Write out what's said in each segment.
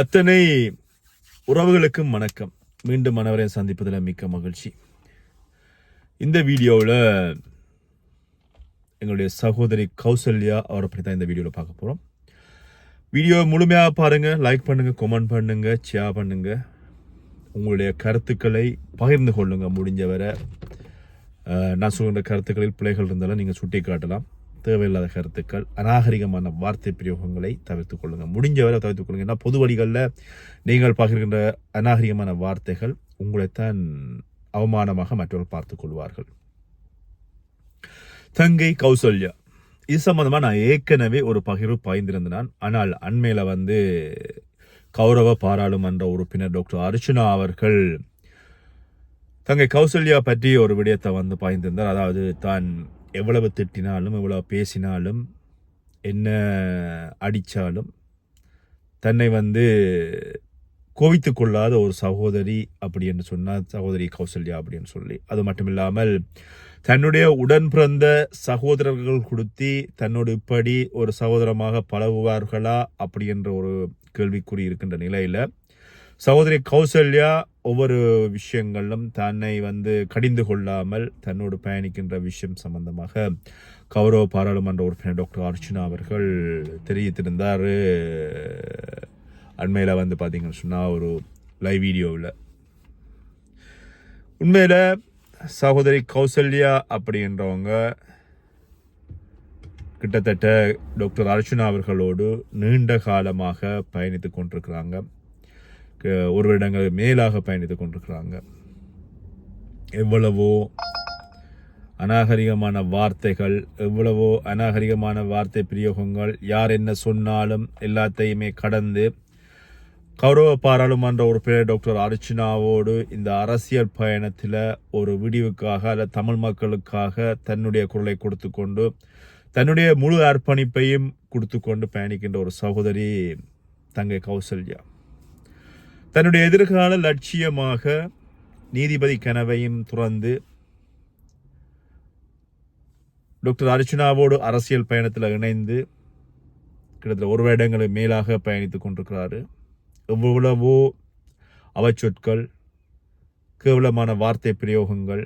அத்தனை உறவுகளுக்கும் வணக்கம். மீண்டும் மனவரை சந்திப்பதில் மிக்க மகிழ்ச்சி. இந்த வீடியோவில் எங்களுடைய சகோதரி கௌசல்யா அவரை பற்றி தான் இந்த வீடியோவில் பார்க்க போகிறோம் வீடியோ முழுமையாக பாருங்கள் லைக் பண்ணுங்கள் கமெண்ட் பண்ணுங்கள் ஷேர் பண்ணுங்கள் உங்களுடைய கருத்துக்களை பகிர்ந்து கொள்ளுங்கள் முடிஞ்சவரை நான் சொல்கிற கருத்துக்களில் பிள்ளைகள் இருந்தாலும் நீங்கள் சுட்டி காட்டலாம் தேவையில்லாத கருத்துக்கள் அநாகரிகமான வார்த்தை பிரயோகங்களை தவிர்த்துக் முடிஞ்ச முடிஞ்சவரை தவிர்த்து கொள்ளுங்கள். ஏன்னா பொது வழிகளில் நீங்கள் பகிர்கின்ற அநாகரிகமான வார்த்தைகள் உங்களைத்தான் அவமானமாக மற்றவர்கள் பார்த்து கொள்வார்கள். தங்கை கௌசல்யா. இது சம்மந்தமாக நான் ஏற்கனவே ஒரு பகிர்வு பாய்ந்திருந்தேன் ஆனால் அண்மையில் வந்து கௌரவ பாராளுமன்ற உறுப்பினர் டாக்டர் அர்ச்சுனா அவர்கள் தங்கை கௌசல்யா பற்றி ஒரு விடயத்தை வந்து பாய்ந்திருந்தார் அதாவது தான் எவ்வளவு திட்டினாலும் எவ்வளோ பேசினாலும் என்ன அடித்தாலும் தன்னை வந்து கோவித்து கொள்ளாத ஒரு சகோதரி அப்படி என்று சொன்னால் சகோதரி கௌசல்யா அப்படின்னு சொல்லி. அது மட்டும் இல்லாமல் தன்னுடைய உடன் பிறந்த சகோதரர்கள் கொடுத்தி தன்னோடு இப்படி ஒரு சகோதரமாக பழகுவார்களா அப்படி என்ற ஒரு கேள்விக்குறி இருக்கின்ற நிலையில் சகோதரி கௌசல்யா ஒவ்வொரு விஷயங்களிலும் தன்னை வந்து கடிந்து கொள்ளாமல் தன்னோடு பயணிக்கின்ற விஷயம் சம்பந்தமாக கௌரவ பாராளுமன்ற உறுப்பினர் டாக்டர் அர்ச்சனா அவர்கள் தெரிவித்திருந்தார். அண்மையில் வந்து பார்த்தீங்கன்னு சொன்னால் ஒரு லைவ் வீடியோவில் உண்மையில் சகோதரி கௌசல்யா அப்படின்றவங்க கிட்டத்தட்ட டாக்டர் அர்ச்சனா அவர்களோடு நீண்ட காலமாக பயணித்து கொண்டிருக்கிறாங்க. ஒரு வருடங்கள் மேலாக பயணித்து கொண்டிருக்கிறாங்க. எவ்வளவோ அநாகரிகமான வார்த்தைகள் எவ்வளவோ அநாகரிகமான வார்த்தை பிரயோகங்கள் யார் என்ன சொன்னாலும் எல்லாத்தையுமே கடந்து கௌரவ பாராளுமன்ற உறுப்பினர் டாக்டர் அர்ச்சனாவோடு இந்த அரசியல் பயணத்தில் ஒரு விடிவுக்காக அல்ல தமிழ் மக்களுக்காக தன்னுடைய குரலை கொடுத்து கொண்டு தன்னுடைய முழு அர்ப்பணிப்பையும் கொடுத்து கொண்டு பயணிக்கின்ற ஒரு சகோதரி தங்கை கௌசல்யா. தன்னுடைய எதிர்கால லட்சியமாக நீதிபதி கனவையும் துறந்து டாக்டர் அர்ச்சனாவோடு அரசியல் பயணத்தில் இணைந்து கிட்டத்தட்ட ஒரு வருடங்களுக்கு மேலாக பயணித்துக் கொண்டிருக்கிறாரு. எவ்வளவோ அவச்சொற்கள் கேவலமான வார்த்தை பிரயோகங்கள்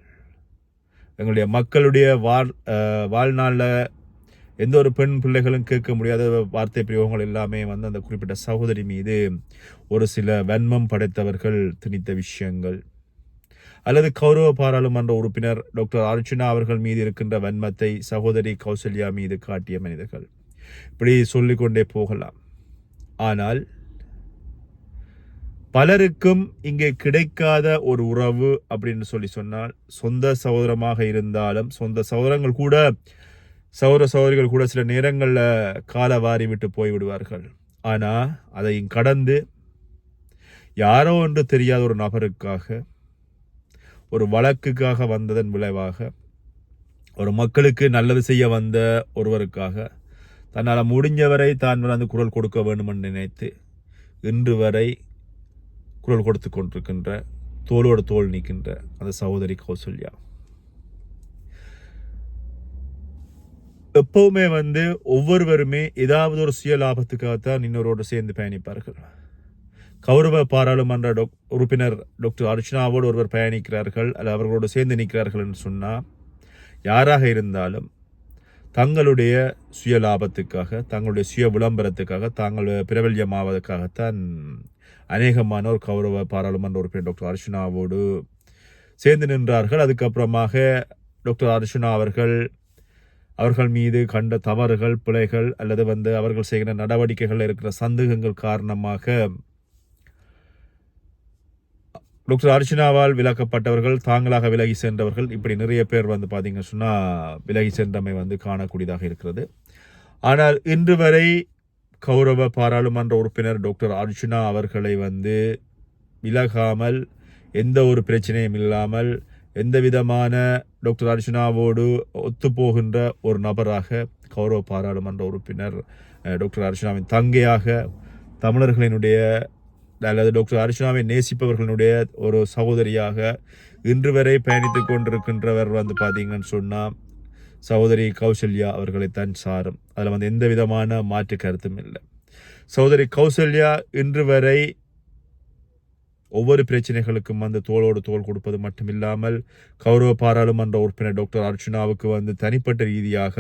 எங்களுடைய மக்களுடைய வாழ் வாழ்நாளில் எந்த ஒரு பெண் பிள்ளைகளும் கேட்க முடியாத வார்த்தை பிரயோகங்கள் எல்லாமே வந்து அந்த குறிப்பிட்ட சகோதரி மீது ஒரு சில வன்மம் படைத்தவர்கள் திணித்த விஷயங்கள். அல்லது கௌரவ பாராளுமன்ற உறுப்பினர் டாக்டர் அர்ஜுனா அவர்கள் மீது இருக்கின்ற வன்மத்தை சகோதரி கௌசல்யா மீது காட்டிய மனிதர்கள். இப்படி சொல்லிக்கொண்டே போகலாம். ஆனால் பலருக்கும் இங்கே கிடைக்காத ஒரு உறவு அப்படின்னு சொல்லி சொன்னால் சொந்த சகோதரமாக இருந்தாலும் சொந்த சகோதரங்கள் கூட சௌர சௌரிகள் கூட சில நேரங்களில் காலை வாரி விட்டு போய்விடுவார்கள். ஆனால் அதையும் கடந்து யாரோ என்று தெரியாத ஒரு நபருக்காக ஒரு வழக்குக்காக வந்ததன் விளைவாக ஒரு மக்களுக்கு நல்லது செய்ய வந்த ஒருவருக்காக தன்னால் முடிஞ்சவரை தான் வந்து குரல் கொடுக்க வேண்டும் என்று நினைத்து இன்று வரை குரல் கொடுத்து கொண்டிருக்கின்ற தோளோடு தோள் நிற்கின்ற அந்த சகோதரி கௌசல்யா. எப்பவுமே வந்து ஒவ்வொருவருமே ஏதாவது ஒரு சுய லாபத்துக்காகத்தான் இன்னொருவோடு சேர்ந்து பயணிப்பார்கள். கௌரவ பாராளுமன்ற டொக்- உறுப்பினர் டாக்டர் அர்ச்சனாவோடு ஒருவர் பயணிக்கிறார்கள் அல்ல அவர்களோடு சேர்ந்து நிற்கிறார்கள் என்று சொன்னால் யாராக இருந்தாலும் தங்களுடைய சுய லாபத்துக்காக தங்களுடைய சுய விளம்பரத்துக்காக தாங்கள் பிரபல்யமாவதற்காகத்தான் அநேகமானோர் கௌரவ பாராளுமன்ற உறுப்பினர் டாக்டர் அர்ச்சனாவோடு சேர்ந்து நின்றார்கள். அதுக்கப்புறமாக டாக்டர் அர்ச்சனா அவர்கள் அவர்கள் மீது கண்ட தவறுகள் பிழைகள் அல்லது வந்து அவர்கள் செய்கிற நடவடிக்கைகள் இருக்கிற சந்தேகங்கள் காரணமாக டாக்டர் அர்ச்சனாவால் விலக்கப்பட்டவர்கள் தாங்களாக விலகி சென்றவர்கள் இப்படி நிறைய பேர் வந்து பார்த்தீங்கன்னு சொன்னால் விலகி சென்றமை வந்து காணக்கூடியதாக இருக்கிறது. ஆனால் இன்று வரை கௌரவ பாராளுமன்ற உறுப்பினர் டாக்டர் அர்ஜுனா அவர்களை வந்து விலகாமல் எந்த ஒரு பிரச்சனையும் இல்லாமல் எந்த விதமான டாக்டர் அர்ச்சுனாவோடு ஒத்துப்போகின்ற ஒரு நபராக கௌரவ பாராளுமன்ற உறுப்பினர் டாக்டர் அர்ச்சுனாவின் தங்கையாக தமிழர்களினுடைய அல்லது டாக்டர் அர்ச்சனாவை நேசிப்பவர்களுடைய ஒரு சகோதரியாக இன்று வரை பயணித்துக் கொண்டிருக்கின்றவர் வந்து பார்த்தீங்கன்னு சொன்னால் சகோதரி கௌசல்யா அவர்களை தன் சாரும். அதில் வந்து எந்த விதமான மாற்று கருத்தும் இல்லை. சகோதரி கௌசல்யா இன்று வரை ஒவ்வொரு பிரச்சனைகளுக்கும் வந்து தோளோடு தோல் கொடுப்பது மட்டுமில்லாமல் கௌரவ பாராளுமன்ற உறுப்பினர் டாக்டர் அர்ச்சுனாவுக்கு வந்து தனிப்பட்ட ரீதியாக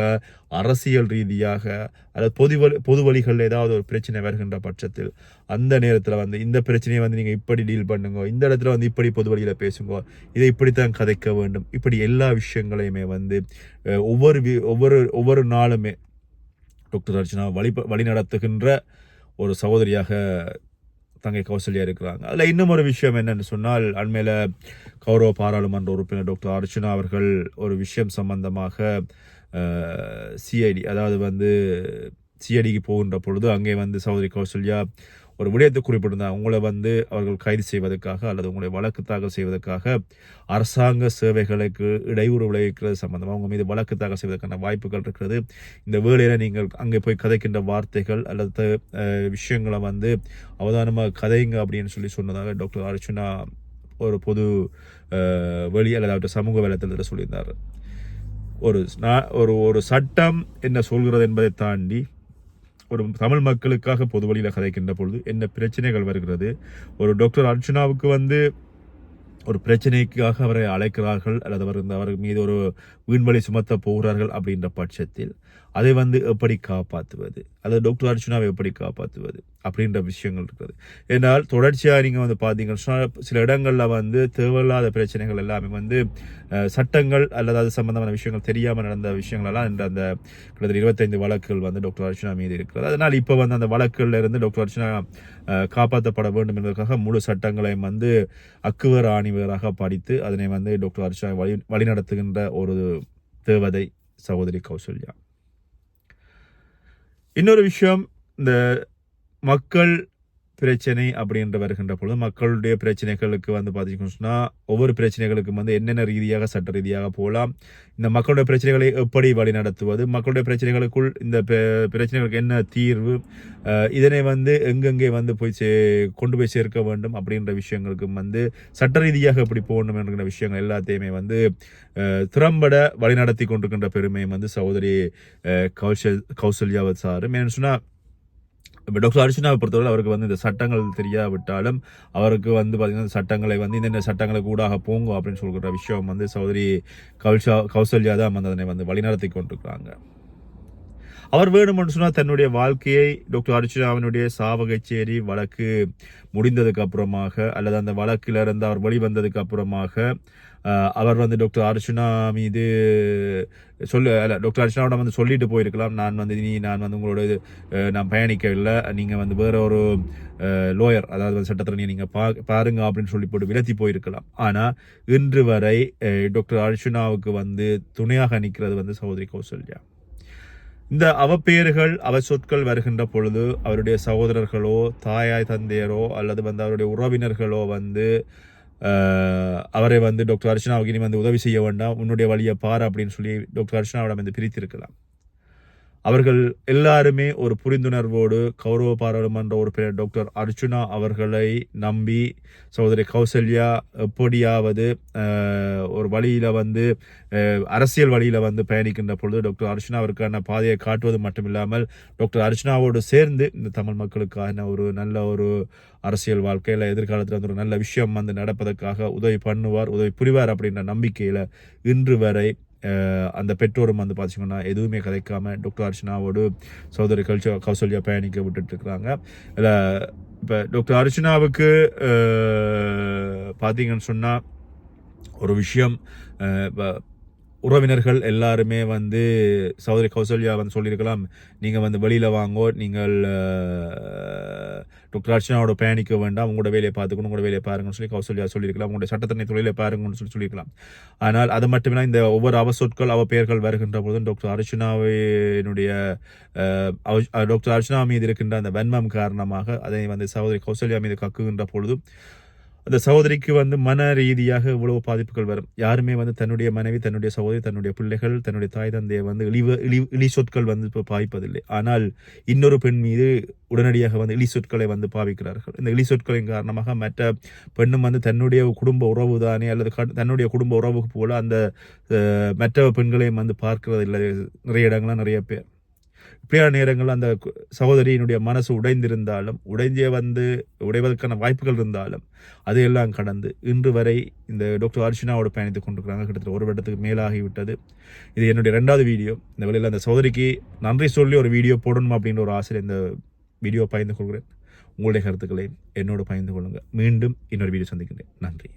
அரசியல் ரீதியாக அல்லது பொது வழி பொது வழிகளில் ஏதாவது ஒரு பிரச்சனை வருகின்ற பட்சத்தில் அந்த நேரத்தில் வந்து இந்த பிரச்சனையை வந்து நீங்கள் இப்படி டீல் பண்ணுங்க இந்த இடத்துல வந்து இப்படி பொது வழியில் பேசுங்க இதை இப்படித்தான் கதைக்க வேண்டும். இப்படி எல்லா விஷயங்களையுமே வந்து ஒவ்வொரு வி- ஒவ்வொரு ஒவ்வொரு நாளுமே டாக்டர் அர்ச்சனா வழி வழி நடத்துகின்ற ஒரு சகோதரியாக தங்கை கௌசல்யா இருக்கிறாங்க. அதில் இன்னும் ஒரு விஷயம் என்னன்னு சொன்னால் அண்மையில் கௌரவ பாராளுமன்ற உறுப்பினர் டாக்டர் அர்ச்சனா அவர்கள் ஒரு விஷயம் சம்பந்தமாக சிஐடி அதாவது வந்து சிஐடிக்கு போகின்ற பொழுது அங்கே வந்து சகோதரி கௌசல்யா ஒரு விடயத்தை குறிப்பிட்டிருந்தாங்க உங்களை வந்து அவர்கள் கைது செய்வதற்காக அல்லது உங்களை வழக்கு தாக்கல் செய்வதற்காக அரசாங்க சேவைகளுக்கு இடையூறு விளைவிக்கிறது சம்பந்தமாக உங்கள் மீது வழக்கு தாக்கல் செய்வதற்கான வாய்ப்புகள் இருக்கிறது. இந்த வேலையில் நீங்கள் அங்கே போய் கதைக்கின்ற வார்த்தைகள் அல்லது விஷயங்களை வந்து அவதானமாக கதைங்க அப்படின்னு சொல்லி சொன்னதாக டாக்டர் அர்ச்சுனா ஒரு பொது வெளி அல்லது அவற்றை சமூக வலைத்தளத்தில் சொல்லியிருந்தார். ஒரு ஒரு ஒரு சட்டம் என்ன சொல்கிறது என்பதை தாண்டி ஒரு தமிழ் மக்களுக்காக பொது வழியில் கதைக்கின்ற பொழுது என்ன பிரச்சனைகள் வருகிறது? ஒரு டாக்டர் அர்ஜுனாவுக்கு வந்து ஒரு பிரச்சனைக்காக அவரை அழைக்கிறார்கள் அல்லது அவர் அவர் மீது ஒரு வீண்வழி சுமத்த போகிறார்கள் அப்படின்ற பட்சத்தில் அதை வந்து எப்படி காப்பாற்றுவது அதை டாக்டர் அர்ச்சுனாவை எப்படி காப்பாற்றுவது அப்படின்ற விஷயங்கள் இருக்குது. ஏன்னால் தொடர்ச்சியாக நீங்கள் வந்து பார்த்தீங்கன்னா சில இடங்களில் வந்து தேவையில்லாத பிரச்சனைகள் எல்லாமே வந்து சட்டங்கள் அல்லது அது சம்பந்தமான விஷயங்கள் தெரியாமல் நடந்த விஷயங்களெல்லாம் என்ற இந்த அந்த கிட்டத்தட்ட இருபத்தைந்து வழக்குகள் வந்து டாக்டர் அர்ச்சனா மீது இருக்கிறது. அதனால் இப்போ வந்து அந்த வழக்குகளில் இருந்து டாக்டர் அர்ச்சனா காப்பாற்றப்பட வேண்டும் என்பதற்காக முழு சட்டங்களையும் வந்து அக்குவர் ஆணிவராக படித்து அதனை வந்து டாக்டர் அர்ச்சனா வழி வழிநடத்துகின்ற ஒரு தேவதை சகோதரி கௌசல்யா. இன்னொரு விஷயம் இந்த மக்கள் பிரச்சனை அப்படின்ற வருகின்ற பொழுது மக்களுடைய பிரச்சனைகளுக்கு வந்து பார்த்தீங்கன்னா சொன்னால் ஒவ்வொரு பிரச்சனைகளுக்கும் வந்து என்னென்ன ரீதியாக சட்ட ரீதியாக போகலாம் இந்த மக்களுடைய பிரச்சனைகளை எப்படி வழி நடத்துவது மக்களுடைய பிரச்சனைகளுக்குள் இந்த பிரச்சனைகளுக்கு என்ன தீர்வு இதனை வந்து எங்கெங்கே வந்து போய் சே கொண்டு போய் சேர்க்க வேண்டும் அப்படின்ற விஷயங்களுக்கும் வந்து சட்ட ரீதியாக எப்படி போகணும் என்கிற விஷயங்கள் எல்லாத்தையுமே வந்து திறம்பட வழிநடத்தி கொண்டிருக்கின்ற பெருமையும் வந்து சகோதரி கௌசல் கௌசல்யாவத் சாரும். ஏன்னு சொன்னால் இப்போ டாக்டர் அர்ச்சனாவை பொறுத்தவரை அவருக்கு வந்து இந்த சட்டங்கள் தெரியாவிட்டாலும் அவருக்கு வந்து பார்த்தீங்கன்னா சட்டங்களை வந்து இந்த சட்டங்களை கூடாக போங்க அப்படின்னு சொல்கிற விஷயம் வந்து சௌதரி கௌஷா கௌசல்யா தான் வந்து அதனை வந்து வழிநடத்தி கொண்டிருக்கிறாங்க. அவர் வேணும்னு சொன்னால் தன்னுடைய வாழ்க்கையை டாக்டர் அர்ச்சனாவினுடைய சாவகச்சேரி வழக்கு முடிந்ததுக்கு அப்புறமாக அல்லது அந்த வழக்கில் இருந்து அவர் வெளிவந்ததுக்கு அப்புறமாக அவர் வந்து டாக்டர் அர்ச்சனா மீது சொல்லு அல்ல டாக்டர் அர்ச்சனாவோட வந்து சொல்லிட்டு போயிருக்கலாம். நான் வந்து இனி நான் வந்து உங்களோட இது, நான் பயணிக்கவில்லை. நீங்கள் வந்து வேற ஒரு லோயர் அதாவது வந்து சட்டத்திறனியை நீங்கள் பா பாருங்க அப்படின்னு சொல்லி போட்டு விலத்தி போயிருக்கலாம். ஆனால் இன்று வரை டாக்டர் அர்ச்சனாவுக்கு வந்து துணையாக நிற்கிறது வந்து சகோதரி கௌசல்யா. இந்த அவப்பெயர்கள் அவ சொற்கள் வருகின்ற பொழுது அவருடைய சகோதரர்களோ தாயாய் தந்தையரோ அல்லது வந்து அவருடைய உறவினர்களோ வந்து அவரை வந்து டாக்டர் அர்ச்சனாவுக்கு இனி வந்து உதவி செய்ய வேண்டாம் உன்னுடைய வழியை பாரு அப்படின்னு சொல்லி டாக்டர் அர்ச்சனாவிடம் வந்து பிரித்திருக்கலாம். அவர்கள் எல்லாருமே ஒரு புரிந்துணர்வோடு கௌரவ பாராளுமன்ற உறுப்பினர் டாக்டர் அர்ஜுனா அவர்களை நம்பி சகோதரி கௌசல்யா எப்படியாவது ஒரு வழியில் வந்து அரசியல் வழியில் வந்து பயணிக்கின்ற பொழுது டாக்டர் அர்ச்சனா அவருக்கான பாதையை காட்டுவது மட்டுமில்லாமல் டாக்டர் அர்ச்சனாவோடு சேர்ந்து இந்த தமிழ் மக்களுக்கான ஒரு நல்ல ஒரு அரசியல் வாழ்க்கையில் எதிர்காலத்தில் வந்து ஒரு நல்ல விஷயம் வந்து நடப்பதற்காக உதவி பண்ணுவார் உதவி புரிவார் அப்படின்ற நம்பிக்கையில் இன்று வரை அந்த பெற்றோரும் வந்து பார்த்தீங்கன்னா எதுவுமே கதைக்காமல் டாக்டர் அர்ச்சனாவோடு சகோதரி கல்ச்சர் கௌசல்யா பயணிக்க விட்டுட்டு இருக்கிறாங்க. இப்போ டாக்டர் அர்ச்சனாவுக்கு பார்த்தீங்கன்னு சொன்னால் ஒரு விஷயம் இப்போ உறவினர்கள் எல்லாருமே வந்து சகோதரி கௌசல்யா வந்து சொல்லியிருக்கலாம் நீங்கள் வந்து வெளியில் வாங்கோ நீங்கள் டாக்டர் அர்ச்சனாவோட பயணிக்க வேண்டாம். உங்களோட வேலையை பார்த்துக்கணும் உங்களோட வேலையை பாருங்கன்னு சொல்லி கௌசல்யா சொல்லியிருக்கலாம். உங்களோட சட்டத்தன்னை தொழிலை பாருங்கன்னு சொல்லி சொல்லியிருக்கலாம். ஆனால் அது மட்டுமே இந்த ஒவ்வொரு அவசொற்கள் அவ பெயர்கள் வருகின்ற பொழுதும் டாக்டர் அர்ச்சனாவினுடைய டாக்டர் அர்ச்சனா மீது இருக்கின்ற அந்த வன்மம் காரணமாக அதை வந்து சகோதரி கௌசல்யா மீது கக்குகின்ற பொழுதும் அந்த சகோதரிக்கு வந்து மன ரீதியாக இவ்வளவு பாதிப்புகள் வரும். யாருமே வந்து தன்னுடைய மனைவி தன்னுடைய சகோதரி தன்னுடைய பிள்ளைகள் தன்னுடைய தாய் தந்தையை வந்து இழிவு இழி இழி சொற்கள் வந்து இப்போ பாய்ப்பதில்லை. ஆனால் இன்னொரு பெண் மீது உடனடியாக வந்து இழி சொற்களை வந்து பாவிக்கிறார்கள். இந்த இழி சொற்களின் காரணமாக மற்ற பெண்ணும் வந்து தன்னுடைய குடும்ப உறவு தானே அல்லது தன்னுடைய குடும்ப உறவுக்கு போல அந்த மற்ற பெண்களையும் வந்து பார்க்கறதில்லை. நிறைய இடங்கள்லாம் நிறைய பேர். இப்படியான நேரங்கள் அந்த சகோதரியினுடைய மனசு உடைந்திருந்தாலும் உடைஞ்சே வந்து உடைவதற்கான வாய்ப்புகள் இருந்தாலும் அதையெல்லாம் கடந்து இன்று வரை இந்த டாக்டர் அர்ச்சனாவோட பயணித்து கொண்டிருக்கிறாங்க. கிட்டத்தட்ட ஒரு வருடத்துக்கு மேலாகிவிட்டது. இது என்னுடைய ரெண்டாவது வீடியோ. இந்த வேளையில் அந்த சகோதரிக்கு நன்றி சொல்லி ஒரு வீடியோ போடணும் அப்படின்ற ஒரு ஆசையில் இந்த வீடியோ பகிர்ந்து கொள்கிறேன். உங்களுடைய கருத்துக்களை என்னோடு பகிர்ந்து கொள்ளுங்கள். மீண்டும் இன்னொரு வீடியோ சந்திக்கிறேன் நன்றி.